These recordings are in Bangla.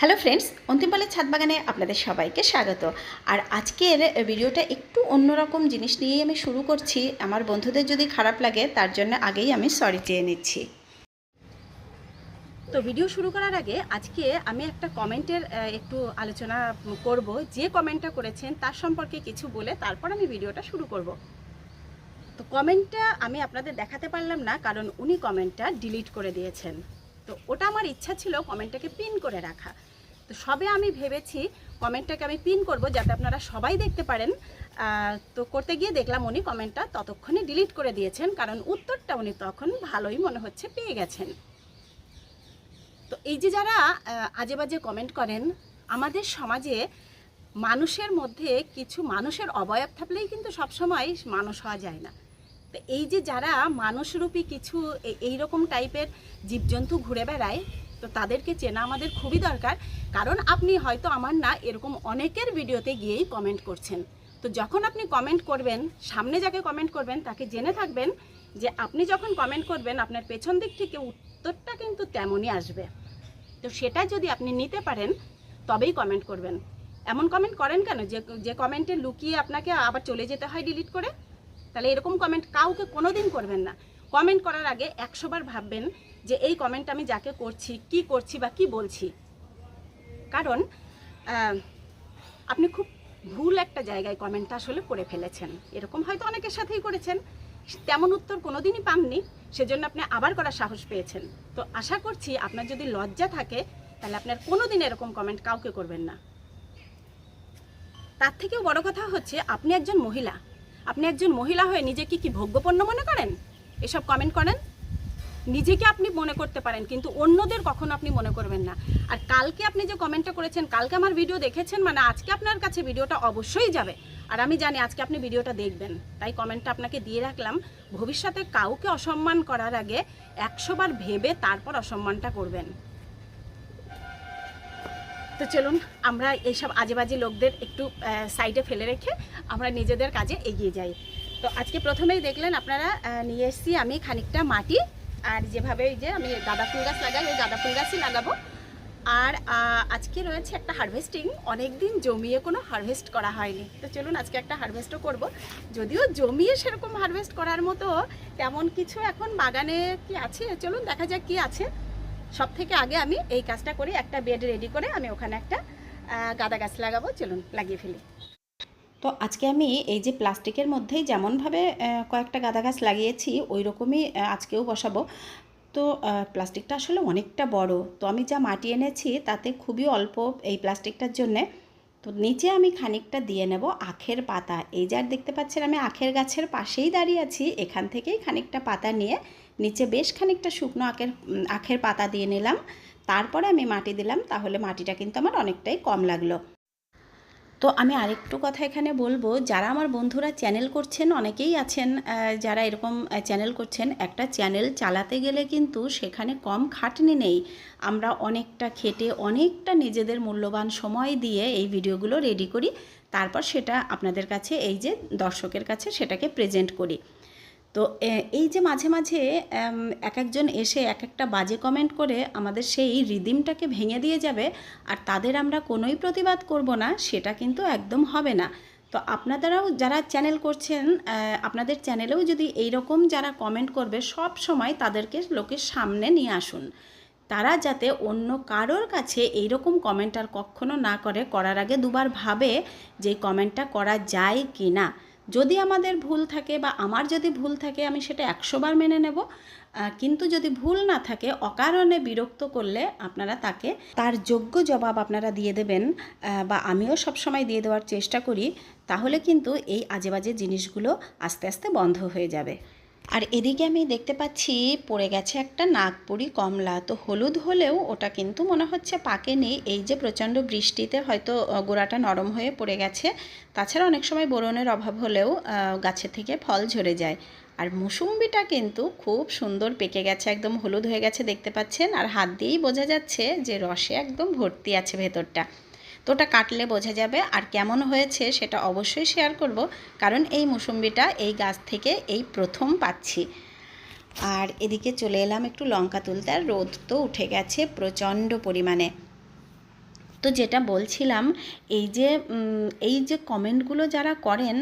হ্যালো ফ্রেন্ডস অন্তিম অন্তিমপালের ছাদ বাগানে আপনাদের সবাইকে স্বাগত। আর আজকের ভিডিওটা একটু অন্যরকম জিনিস নিয়েই আমি শুরু করছি। আমার বন্ধুদের যদি খারাপ লাগে, তার জন্য আগেই আমি সরি চেয়ে নিচ্ছি। তো ভিডিও শুরু করার আগে আজকে আমি একটা কমেন্টের একটু আলোচনা করব। যে কমেন্টটা করেছেন, তার সম্পর্কে কিছু বলে তারপর আমি ভিডিওটা শুরু করব। তো কমেন্টটা আমি আপনাদের দেখাতে পারলাম না, কারণ উনি কমেন্টটা ডিলিট করে দিয়েছেন। তো ওটা আমার ইচ্ছা ছিল কমেন্টটাকে পিন করে রাখা। তো সবে আমি ভেবেছি কমেন্টটাকে আমি পিন করব যাতে আপনারা সবাই দেখতে পারেন। তো করতে গিয়ে দেখলাম উনি কমেন্টটা ততক্ষণে ডিলিট করে দিয়েছেন, কারণ উত্তরটা উনি তখন ভালোই মনে হচ্ছে পেয়ে গেছেন। তো এই যে যারা আজে বাজে কমেন্ট করেন, আমাদের সমাজে মানুষের মধ্যে কিছু মানুষের অবয়ব থাকলেই কিন্তু সবসময় মানুষ হওয়া যায় না। এই যে যারা মানুষরূপী কিছু এই রকম টাইপের জীবজন্তু ঘুরে বেড়ায়, তো তাদেরকে চেনা আমাদের খুবই দরকার। কারণ আপনি হয়তো আমার না এরকম অনেকের ভিডিওতে গিয়েই কমেন্ট করছেন। তো যখন আপনি কমেন্ট করবেন, সামনে যাকে কমেন্ট করবেন, তাকে জেনে থাকবেন যে আপনি যখন কমেন্ট করবেন, আপনার পেছন দিক থেকে উত্তরটা কিন্তু তেমনই আসবে। তো সেটা যদি আপনি নিতে পারেন, তবেই কমেন্ট করবেন। এমন কমেন্ট করেন কেন? যে যে কমেন্টে লুকিয়ে আপনাকে আবার চলে যেতে হয় ডিলিট করে? তাহলে এরকম কমেন্ট কাউকে কোনোদিন করবেন না। কমেন্ট করার আগে একশোবার ভাববেন যে এই কমেন্ট আমি যাকে করছি, কি করছি বা কি বলছি। কারণ আপনি খুব ভুল একটা জায়গায় কমেন্টটা আসলে করে ফেলেছেন। এরকম হয়তো অনেকের সাথেই করেছেন। তেমন উত্তর কোনোদিনই পাননি। সেজন্য আপনি আবার করার সাহস পেয়েছেন। তো আশা করছি আপনার যদি লজ্জা থাকে, তাহলে আপনার কোনোদিন এরকম কমেন্ট কাউকে করবেন না। তার থেকেও বড় কথা হচ্ছে, আপনি একজন মহিলা। আপনি একজন মহিলা হয়ে নিজেকে কি ভোগ্যপণ্য মনে করেন? এসব কমেন্ট করেন? নিজেকে আপনি মনে করতে পারেন, কিন্তু অন্যদের কখনো আপনি মনে করবেন না। আর কালকে আপনি যে কমেন্টটা করেছেন, কালকে আমার ভিডিও দেখেছেন মানে আজকে আপনার কাছে ভিডিওটা অবশ্যই যাবে। আর আমি জানি আজকে আপনি ভিডিওটা দেখবেন। তাই কমেন্টটা আপনাকে দিয়ে রাখলাম, ভবিষ্যতে কাউকে অসম্মান করার আগে একশোবার ভেবে তারপর অসম্মানটা করবেন। তো চলুন, আমরা এইসব আজেবাজে লোকদের একটু সাইডে ফেলে রেখে আমরা নিজেদের কাজে এগিয়ে যাই। তো আজকে প্রথমেই দেখলেন আপনারা নিয়ে এসেছি আমি খানিকটা মাটি, আর যেভাবে যে আমি গাঁদা ফুল গাছ লাগাই, ওই গাঁদা ফুল গাছই লাগাবো। আর আজকে রয়েছে একটা হারভেস্টিং অনেক দিন জমিয়ে কোনো হারভেস্ট করা হয়নি। তো চলুন, আজকে একটা হারভেস্টও করব। যদিও জমিয়ে সেরকম হারভেস্ট করার মতো তেমন কিছু এখন বাগানে কি আছে? চলুন, দেখা যাক কি আছে। সব থেকে আগে আমি এই কাজটা করি একটা বেড রেডি করে আমি ওখানে একটা গাঁদা গাছ লাগাবো, চলুন, লাগিয়ে ফেলি। তো আজকে আমি এই যে প্লাস্টিকের মধ্যেই যেমনভাবে কয়েকটা গাঁদা গাছ লাগিয়েছি ওই রকমই আজকেও বসাবো। তো প্লাস্টিকটা আসলে অনেকটা বড়। তো আমি যা মাটি এনেছি, তাতে খুবই অল্প এই প্লাস্টিকটার জন্যে তো নিচে আমি খানিকটা দিয়ে নেব আখের পাতা। এই যার দেখতে পাচ্ছেন আমি আখের গাছের পাশেই দাঁড়িয়ে আছি। এখান থেকেই খানিকটা পাতা নিয়ে নিচে বেশ খানিকটা শুকনো আখের আখের পাতা দিয়ে নিলাম। তারপরে আমি মাটি দিলাম, তাহলে মাটিটা কিন্তু আমার অনেকটাই কম লাগল। তো আমি আরেকটু কথা এখানে বলব, যারা আমার বন্ধুরা চ্যানেল করছেন, অনেকেই আছেন যারা এরকম চ্যানেল করছেন, একটা চ্যানেল চালাতে গেলে কিন্তু সেখানে কম খাটনি নেই। আমরা অনেকটা খেটে অনেকটা নিজেদের মূল্যবান সময় দিয়ে এই ভিডিওগুলো রেডি করি, তারপর সেটা আপনাদের কাছে, এই যে দর্শকের কাছে সেটাকে প্রেজেন্ট করি। তো এই যে মাঝে মাঝে এক একজন এসে এক একটা বাজে কমেন্ট করে আমাদের সেই রিদিমটাকে ভেঙে দিয়ে যাবে আর তাদের আমরা কোনোই প্রতিবাদ করব না, সেটা কিন্তু একদম হবে না। তো আপনাদেরাও যারা চ্যানেল করছেন আপনাদের চ্যানেলেও যদি এই রকম যারা কমেন্ট করবে, সব সময় তাদেরকে লোকের সামনে নিয়ে আসুন। তারা যাতে অন্য কারোর কাছে এই রকম কমেন্ট আর কখনো না করে, করার আগে দুবার ভাবে যে কমেন্টটা করা যায় কি না যদি আমাদের ভুল থাকে বা আমার যদি ভুল থাকে, আমি সেটা একশোবার মেনে নেব। কিন্তু যদি ভুল না থাকে, অকারণে বিরক্ত করলে আপনারা তাকে তার যোগ্য জবাব আপনারা দিয়ে দেবেন বা আমিও সবসময় দিয়ে দেওয়ার চেষ্টা করি, তাহলে কিন্তু এই আজেবাজে জিনিসগুলো আস্তে আস্তে বন্ধ হয়ে যাবে। আর এদিকে আমি দেখতে পাচ্ছি পড়ে গেছে একটা নাগপুরি কমলা। তো হলুদ হলেও ওটা কিন্তু মনে হচ্ছে পাকেনি এই যে প্রচণ্ড বৃষ্টিতে হয়তো গোড়াটা নরম হয়ে পড়ে গেছে। তাছাড়া অনেক সময় বোরনের অভাব হলেও গাছের থেকে ফল ঝরে যায়। আর মুসুম্বিটা কিন্তু খুব সুন্দর পেকে গেছে, একদম হলুদ হয়ে গেছে দেখতে পাচ্ছেন। আর হাত দিয়েই বোঝা যাচ্ছে যে রসে একদম ভর্তি আছে ভেতরটা। তো ওটা কাটলে বোঝা যাবে আর কেমন হয়েছে সেটা অবশ্যই শেয়ার করব, কারণ এই মুসুম্বিটা এই গাছ থেকে এই প্রথম পাচ্ছি। আর এদিকে চলে এলাম একটু লঙ্কা তুলতে, আর রোদ তো উঠে গেছে প্রচণ্ড পরিমাণে। তো যেটা বলছিলাম, এই যে এই যে কমেন্টগুলো যারা করেন,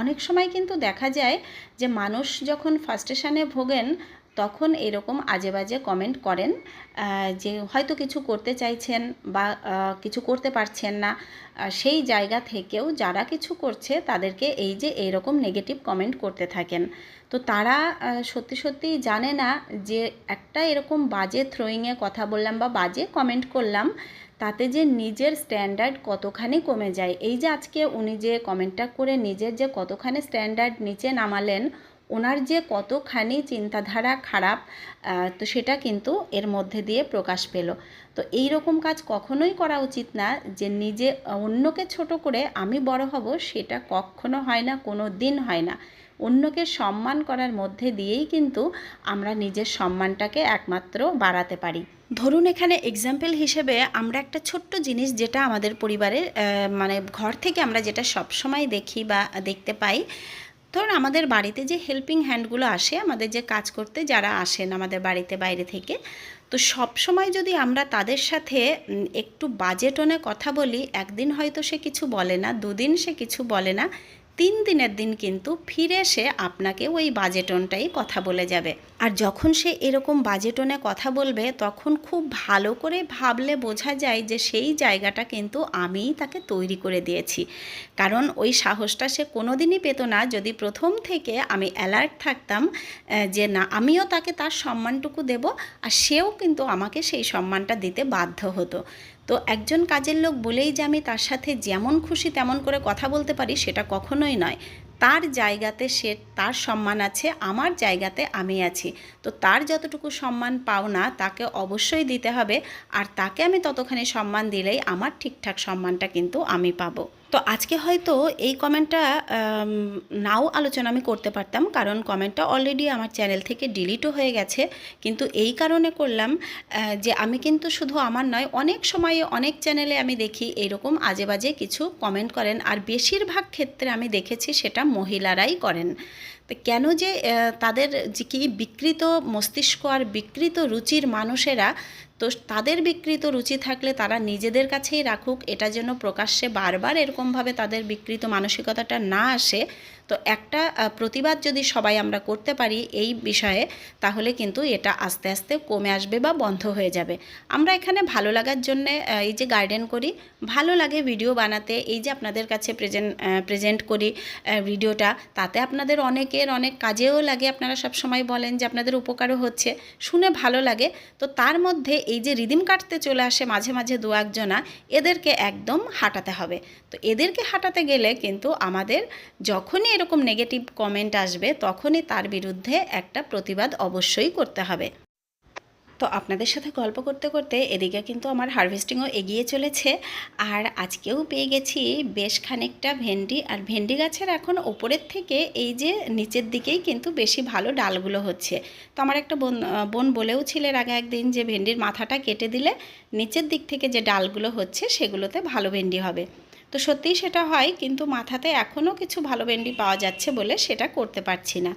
অনেক সময় কিন্তু দেখা যায় যে মানুষ যখন ফার্স্টেশনে ভোগেন তখন এরকম আজে বাজে কমেন্ট করেন যে হয়তো কিছু করতে চাইছেন বা কিছু করতে পারছেন না সেই জায়গা থেকেও যারা কিছু করছে তাদেরকে এই যে এইরকম নেগেটিভ কমেন্ট করতে থাকেন। তো তারা সত্যি সত্যি জানে না যে একটা এরকম বাজে থ্রোয়িংয়ে কথা বললাম বা বাজে কমেন্ট করলাম, তাতে যে নিজের স্ট্যান্ডার্ড কতখানি কমে যায়। এই যে আজকে উনি যে কমেন্টটা করে নিজের যে কতখানি স্ট্যান্ডার্ড নিচে নামালেন ওনার যে কতখানি চিন্তাধারা খারাপ তো সেটা কিন্তু এর মধ্যে দিয়ে প্রকাশ পেল। তো এই রকম কাজ কখনোই করা উচিত না যে নিজে অন্যকে ছোট করে আমি বড় হব সেটা কখনো হয় না, কোনো দিন হয় না। অন্যকে সম্মান করার মধ্যে দিয়েই কিন্তু আমরা নিজের সম্মানটাকে একমাত্র বাড়াতে পারি। ধরুন এখানে এক্সাম্পল হিসেবে আমরা একটা ছোট্ট জিনিস যেটা আমাদের পরিবারের মানে ঘর থেকে আমরা যেটা সবসময় দেখি বা দেখতে পাই ধরুন আমাদের বাড়িতে যে হেল্পিং হ্যান্ডগুলো আসে, আমাদের যে কাজ করতে যারা আসেন আমাদের বাড়িতে বাইরে থেকে, তো সব সময় যদি আমরা তাদের সাথে একটু বাজেটনে কথা বলি, একদিন হয়তো সে কিছু বলে না, দুদিন সে কিছু বলে না, তিন দিনের দিন কিন্তু ফিরে সে আপনাকে ওই বাজেটনটাই কথা বলে যাবে। আর যখন সে এরকম বাজে টোনে কথা বলবে, তখন খুব ভালো করে ভাবলে বোঝা যায় যে সেই জায়গাটা কিন্তু আমিই তাকে তৈরি করে দিয়েছি। কারণ ওই সাহসটা সে কোনোদিনই পেত না যদি প্রথম থেকে আমি অ্যালার্ট থাকতাম যে না, আমিও তাকে তার সম্মানটুকু দেব আর সেও কিন্তু আমাকে সেই সম্মানটা দিতে বাধ্য হতো। তো একজন কাজের লোক বলেই যে আমি তার সাথে যেমন খুশি তেমন করে কথা বলতে পারি, সেটা কখনোই নয়। তার জায়গাতে সে তার সম্মান আছে, আমার জায়গাতে আমি আছি। তো তার যতটুকু সম্মান পাও না, তাকে অবশ্যই দিতে হবে। আর তাকে আমি ততখানি সম্মান দিলেই আমার ঠিকঠাক সম্মানটা কিন্তু আমি পাবো। তো আজকে হয়তো এই কমেন্টটা নাও আলোচনা আমি করতে পারতাম, কারণ কমেন্টটা অলরেডি আমার চ্যানেল থেকে ডিলিটও হয়ে গেছে। কিন্তু এই কারণে করলাম যে আমি কিন্তু শুধু আমার নয়, অনেক সময়ে অনেক চ্যানেলে আমি দেখি এরকম আজে বাজে কিছু কমেন্ট করেন। আর বেশিরভাগ ক্ষেত্রে আমি দেখেছি সেটা মহিলারাই করেন। তো কেন যে তাদের যে কি বিকৃত মস্তিষ্ক আর বিকৃত রুচির মানুষেরা, তো তাদের বিকৃত রুচি থাকলে তারা নিজেদের কাছেই রাখুক, এটা যেন প্রকাশ্যে বারবার এরকমভাবে তাদের বিকৃত মানসিকতাটা না আসে, তো একটা প্রতিবাদ যদি সবাই আমরা করতে পারি এই বিষয়ে, তাহলে কিন্তু এটা আস্তে আস্তে কমে আসবে বা বন্ধ হয়ে যাবে। আমরা এখানে ভালো লাগার জন্যে এই যে গার্ডেন করি, ভালো লাগে ভিডিও বানাতে, এই যে আপনাদের কাছে প্রেজেন্ট প্রেজেন্ট করি ভিডিওটা, তাতে আপনাদের অনেকের অনেক কাজেও লাগে, আপনারা সব সময় বলেন যে আপনাদের উপকারও হচ্ছে, শুনে ভালো লাগে। তো তার মধ্যে এই যে রিদিম কাটতে চলে আসে মাঝে মাঝে দু একজনা, এদেরকে একদম হাঁটাতে হবে। তো এদেরকে হাঁটাতে গেলে কিন্তু আমাদের যখনই এরকম নেগেটিভ কমেন্ট আসবে, তখনই তার বিরুদ্ধে একটা প্রতিবাদ অবশ্যই করতে হবে। তো আপনাদের সাথে গল্প করতে করতে এদিকে কিন্তু আমার হারভেস্টিংও এগিয়ে চলেছে। আর আজকেও পেয়ে গেছি বেশ খানিকটা ভেন্ডি। আর ভেন্ডি গাছের এখন ওপরের থেকে এই যে নিচের দিকেই কিন্তু বেশি ভালো ডালগুলো হচ্ছে। তো আমার একটা বোন বোন বলেও ছিল আগে একদিন যে ভেন্ডির মাথাটা কেটে দিলে নিচের দিক থেকে যে ডালগুলো হচ্ছে সেগুলোতে ভালো ভেন্ডি হবে। তো সত্যিই সেটা হয়, কিন্তু মাথাতে এখনও কিছু ভালো ভেন্ডি পাওয়া যাচ্ছে বলে সেটা করতে পারছি না।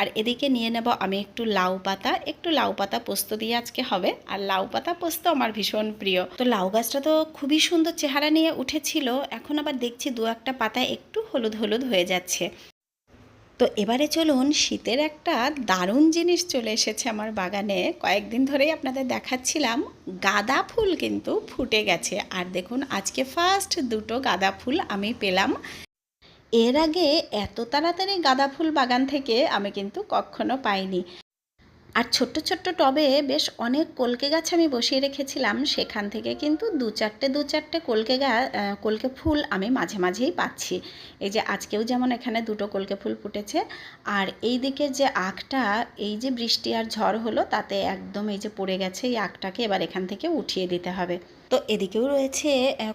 আর এদিকে নিয়ে নেব আমি একটু লাউ পাতা, একটু লাউ পাতা পোস্ত দিয়ে আজকে হবে। আর লাউ পাতা পোস্ত আমার ভীষণ প্রিয়। তো লাউ গাছটা তো খুবই সুন্দর চেহারা নিয়ে উঠেছিল, এখন আবার দেখছি দু একটা পাতা একটু হলুদ হলুদ হয়ে যাচ্ছে। তো এবারে চলুন শীতের একটা দারুণ জিনিস চলে এসেছে আমার বাগানে। কয়েকদিন ধরেই আপনাদের দেখাচ্ছিলাম, গাঁদা ফুল কিন্তু ফুটে গেছে। আর দেখুন, আজকে ফার্স্ট দুটো গাঁদা ফুল আমি পেলাম। এর আগে এত তাড়াতাড়ি গাঁদা ফুল বাগান থেকে আমি কিন্তু কখনো পাইনি। আর ছোট্ট ছোট্ট টবে বেশ অনেক কলকে গাছ আমি বসিয়ে রেখেছিলাম। সেখান থেকে কিন্তু দু চারটে দু চারটে কলকে গা কলকে ফুল আমি মাঝে মাঝেই পাচ্ছি। এই যে আজকেও যেমন এখানে দুটো কলকে ফুল ফুটেছে। আর এই দিকে যে আখটা এই যে বৃষ্টি আর ঝড় হলো, তাতে একদম এই যে পড়ে গেছে, এই আখটাকে এবার এখান থেকে উঠিয়ে দিতে হবে। তো এদিকেও রয়েছে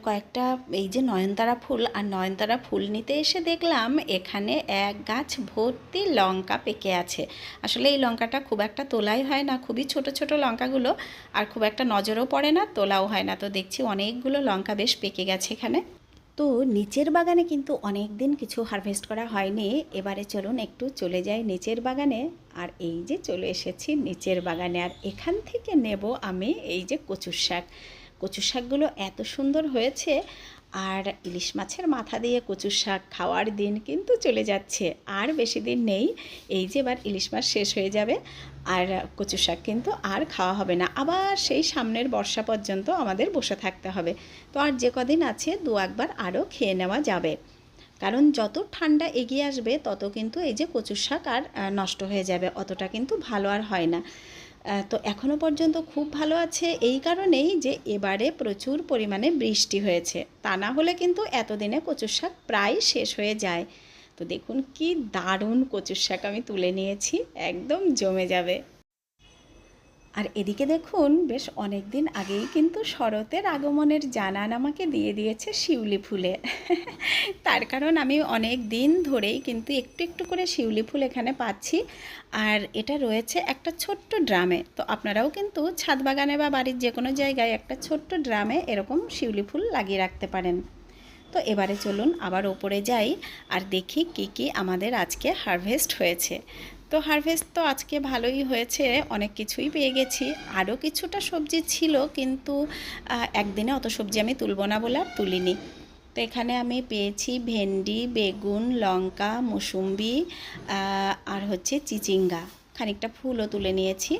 কয়েকটা এই যে নয়নতারা ফুল, আর নয়নতারা ফুল নিতে এসে দেখলাম এখানে এক গাছ ভর্তি লঙ্কা পেকে আছে। আসলে এই লঙ্কাটা খুব একটা তোলাই হয় না, খুবই ছোট ছোট লঙ্কাগুলো, আর খুব একটা নজরও পড়ে না, তোলাও হয় না। তো দেখছি অনেকগুলো লঙ্কা বেশ পেকে গেছে এখানে। তো নিচের বাগানে কিন্তু অনেক দিন কিছু হারভেস্ট করা হয়নি, এবারে চলুন একটু চলে যাই নিচের বাগানে। আর এই যে চলে এসেছি নিচের বাগানে, আর এখান থেকে নেব আমি এই যে কচুর শাক। কচু শাকগুলো এত সুন্দর হয়েছে আর ইলিশ মাছের মাথা দিয়ে কচু শাক খাওয়ার দিন কিন্তু চলে যাচ্ছে। আর বেশি দিন নেই, এই যে এবার ইলিশ মাছ শেষ হয়ে যাবে আর কচু শাক কিন্তু আর খাওয়া হবে না। আবার সেই সামনের বর্ষা পর্যন্ত আমাদের বসে থাকতে হবে। তো আর যে কদিন আছে দু একবার আরও খেয়ে নেওয়া যাবে। কারণ যত ঠান্ডা এগিয়ে আসবে, তত কিন্তু এই যে কচুর শাক আর নষ্ট হয়ে যাবে। অতটা কিন্তু ভালো আর হয় না। তো এখনও পর্যন্ত খুব ভালো আছে এই কারণেই যে এবারে প্রচুর পরিমাণে বৃষ্টি হয়েছে। তা না হলে কিন্তু এতদিনে কচুর শাক প্রায় শেষ হয়ে যায়। তো দেখুন কি দারুণ কচুর শাক আমি তুলে নিয়েছি, একদম জমে যাবে। আর এদিকে দেখুন, বেশ অনেক দিন আগেই কিন্তু শরতের আগমনের জানান আমাকে দিয়ে দিয়েছে শিউলি ফুলে। তার কারণ আমি অনেক দিন ধরেই কিন্তু একটু একটু করে শিউলি ফুল এখানে পাচ্ছি। আর এটা রয়েছে একটা ছোট্ট ড্রামে। তো আপনারাও কিন্তু ছাদ বাগানে বা বাড়ির যে কোনো জায়গায় একটা ছোট্ট ড্রামে এরকম শিউলি ফুল লাগিয়ে রাখতে পারেন। তো এবারে চলুন আবার ওপরে যাই। আর দেখি কি কি আমাদের আজকে হারভেস্ট হয়েছে। তো হারভেস্ট তো আজকে ভালোই হয়েছে, অনেক কিছুই পেয়ে গেছি। আরও কিছুটা সবজি ছিল, কিন্তু একদিনে অত সবজি আমি তুলবো না বলে আর তুলিনি। তো এখানে আমি পেয়েছি ভেন্ডি, বেগুন, লঙ্কা, মুসুম্বি আর হচ্ছে চিচিঙ্গা। খানিকটা ফুলও তুলে নিয়েছি,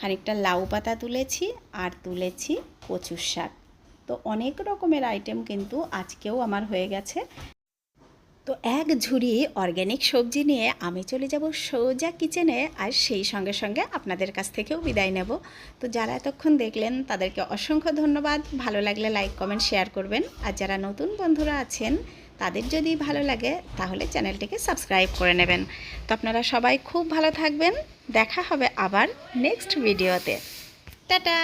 খানিকটা লাউ পাতা তুলেছি আর তুলেছি কচুর শাক। তো অনেক রকমের আইটেম কিন্তু আজকেও আমার হয়ে গেছে। তো এক ঝুড়ি অর্গ্যানিক সবজি নিয়ে আমি চলে যাব সোজা কিচেনে আর সেই সঙ্গে সঙ্গে আপনাদের কাছ থেকেও বিদায় নেব। তো যারা এতক্ষণ দেখলেন, তাদেরকে অসংখ্য ধন্যবাদ। ভালো লাগলে লাইক কমেন্ট শেয়ার করবেন। আর যারা নতুন বন্ধুরা আছেন, তাদের যদি ভালো লাগে, তাহলে চ্যানেলটিকে সাবস্ক্রাইব করে নেবেন। তো আপনারা সবাই খুব ভালো থাকবেন। দেখা হবে আবার নেক্সট ভিডিওতে টাটা!